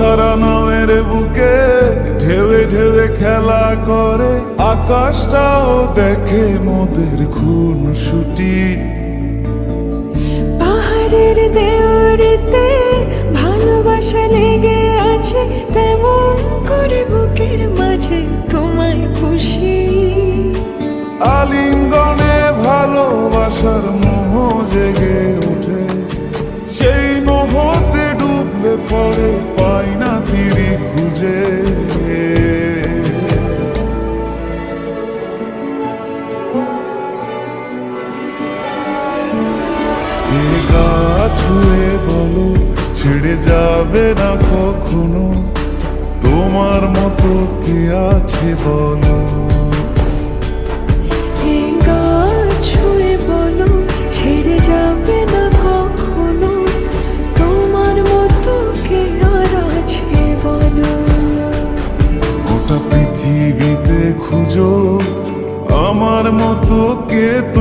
ছাড়া নামের বুকে ঢেউে ঢেউে খেলা করে। আকাশটাও দেখে মোদের খুন ছুটি। পাহাড়ের দেওয়ারিতে ভালোবাসা লেগে আছে তেমন করে বুকের মাঝে তোমায় খুশি আলিঙ্গনে এ ছুঁয়ে বলো ছেড়ে যাবে না কখনো। তোমার মতো কে আছে বলো? ছুঁয়ে বলো ছেড়ে যাবে না কখনো। তোমার মতো কে আর আছে বলো? গোটা পৃথিবীতে খুঁজো আমার মতো কে এত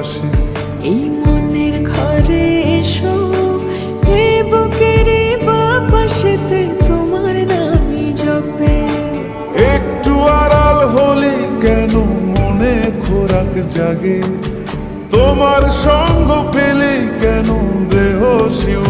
ভালোবাসে। এই মনের ঘরে এসো এ বুকের বাপাশেতে তোমার নামই জপে। একটু আড়াল হলে কেন মনে খোরাক জাগে? তোমার সঙ্গ পেলে কেন দেহ শিউরে?